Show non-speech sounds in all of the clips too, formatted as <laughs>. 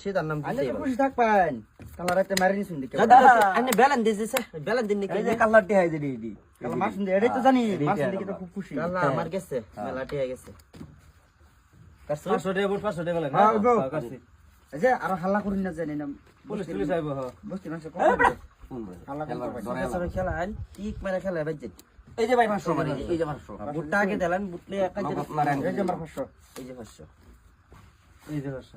সে তার নাম দিছে খুশি থাকবেন। কালার একটা মারি নিছেন দিকে আনে বেলান দিছে বেলান দিন নাকি এই যে কালার দি হাই দিদি দি কালার মাছ দিন এটাই তো জানি হ্যাঁ, মাছ দিকে তো খুব খুশি। কালার হ্যাঁ। আমার গেছে কালার দি হাই গেছে। কাছে? 500 টাকা বুট 500 টাকা বলে হ্যাঁ গো। কাছে এই যে আর হাল্লা করিন না জানি না পুলিশ পুলিশ আইবো হ্যাঁ। বস্তি মানুষ কম হাল্লা করে খেলা আইল ঠিক মেরে খেলা বাইজে এই যে ভাই 500 মানে এই যে 500 বুটটা আগে দিলেন বুটলে একা যে এই যে 500 এই যে 500 এই যে 500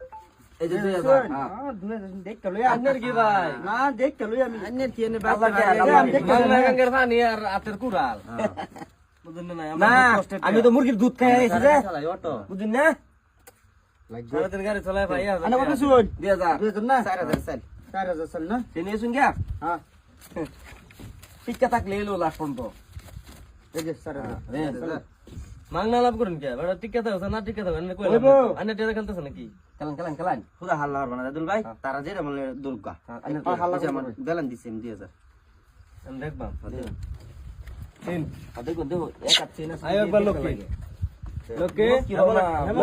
এই যে দুই হাজার হ্যাঁ আহ, দুই হাজার দেখতে লই আন্নের কি ভাই? না দেখতে লই আমি। আন্নের কি এনে বাবা গাঙ্গের পানি আর আতের কুড়াল। বুঝলেন না আমি তো মুরগির দুধ খাই আইছি রে বুঝুন না? সারাদিন গাড়ি চলাই ভাই আনা কত শুন। দুই হাজার। দুই হাজার না? চার হাজার চাল। চার না? চিনি শুন গিয়া? হ্যাঁ। টিকা থাকলে এলো লাস্ট পর্যন্ত এই যে চার হাজার। রে মাংনা লাভ করুন কে? বেটা টিকা থাকছে না টিকা থাকবে আন্নে কই ওই লাভ বউ। আন্নে টেরা খেলতেছে নাকি? খেলান খেলান খেলান। পুরা হাল্লা আর বানা দুল ভাই। তারা যে মানে দুলকা আন্নের তো হাল্লা আমার। বেলান দিছে এম 2000 আমি দেখবাম তিন। আর দেখুন দেখো এক হাত চিনা আয় একবার লক্ষ্মী। লক্ষ্মী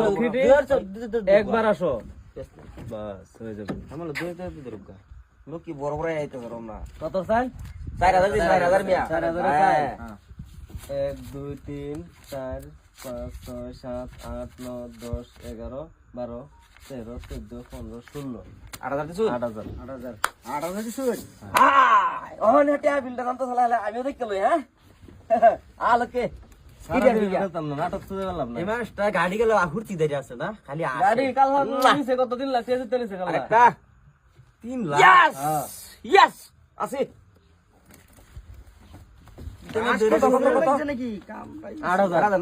লক্ষ্মীটি একবার আসো। বাস হয়ে যাবে। আমার দুই হাজার দিতে রুকা লোক কি বড় বড় আইতে ধরো না কত চাই? চার হাজার দিন চার হাজার মিয়া। চার হাজার হ্যাঁ। চাই এক দুই তিন চার পাঁচ ছয় সাত আট নয় দশ এগারো বারো তেরো চোদ্দ পনেরো ষোলো। আট হাজার দিছু? আট হাজার। আট হাজার। আট হাজার আমিও দেখতে লই হ্যাঁ? <laughs> আলোকে গাড়ি গেল দেরি আছে না? খালি আসে। গাড়ি কাল নিছে কত দিন লাগছে? তিন লাখ। ইয়েস ইয়েস আছে লাগছে নাকি কাম পাই আট হাজার আট হাজার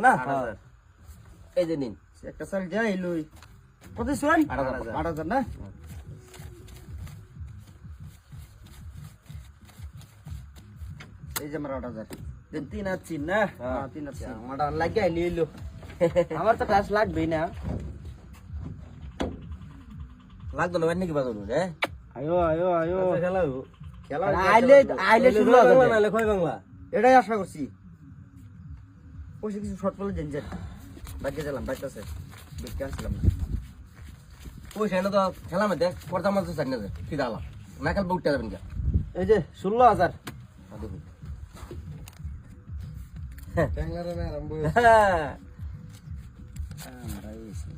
না? এই যে নিন। একটা চাল যাই লই কত শুন আট হাজার। না? এই যে আমার আট হাজার। তিন তিন আর তিন না? হ্যাঁ, তিন আমার লাগে আইলি এলো। <laughs> আমার তো টাচ লাগবেই না। লাগতো না নাকি বাজানো রে আয়ো আয়ো আয়ো। খেলা হইব। খেলা আইলে আইলে বাংলা। এটাই আশা করছি। পয়সা কিছু শর্ট পড়লে জেনজেন বাকি দিলাম বাইকটাছে দেখতে আসলাম না। ওই সেটা তো খেলা মধ্যে পর্দা মাঝে চাই না ঠিক আলাম না খেলবে যাবেন কে এই যে ষোলো হাজার।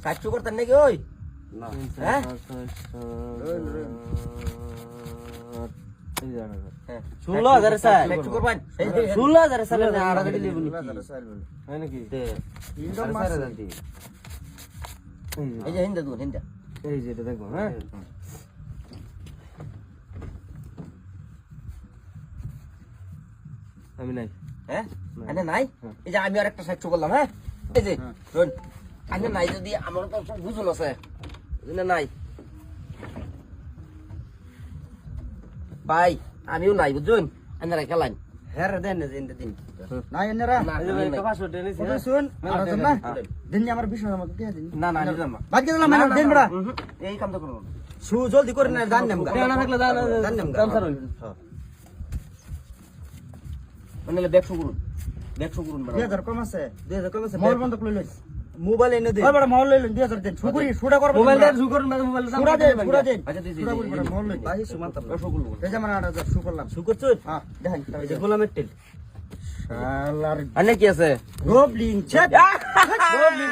সাতশো করতেন নাকি ওই? হ্যাঁ? হ্যাঁ। ষোলো হাজার। স্যার ষোলো হাজার স্যার আট হাজার নাকি এই যে- হিন্দা দুন হিন্দা। এই যে এটা দেখব হ্যাঁ? আমি নাই। হ্যাঁ? নাই। এই যে আমি আর একটা সাতশো করলাম হ্যাঁ? এই যে শোন আনে নাই যদি আমার তো সব বুঝল আছে এই নাই। ভাই আমিও নাই বুঝুন আনারা খেলান হ্যাঁ দেন দিন দিন। না এনেরা? না, এই যে ভাই আমি নাই। একটা পাঁচশো টেনিস কত শুন আট হাজার না? দিন আমার বিশ হাজার দিয়ে দিন। না না দিলাম মানে দিন বড়া এই কাম তো করব শু জলদি করে না জান নাম না থাকলে জান নাম দাম ছাড় হইবে মানে ব্যাগশো করুন ব্যাগশো করুন দুই হাজার কম আছে দুই হাজার কম আছে মোবাইল বন্ধ করে লইস মোবাইল এনে দে। বড় মোবাইল লইলেন দিয়া হাজার দেন সুপুরি সুটা করব মোবাইল দেন করুন মোবাইল সুরা দেন সুরা দেন। আচ্ছা দিদি সুরা বড় মোবাইল লই ভাই সুমান্তাম ব্যাগশো করুন এই যে মানে আট শু করলাম। শু করছুন হ্যাঁ দেখেন এই যে গোলামের তেল। শালার আনে কি আছে? গোবলিন চেট। গোবলিন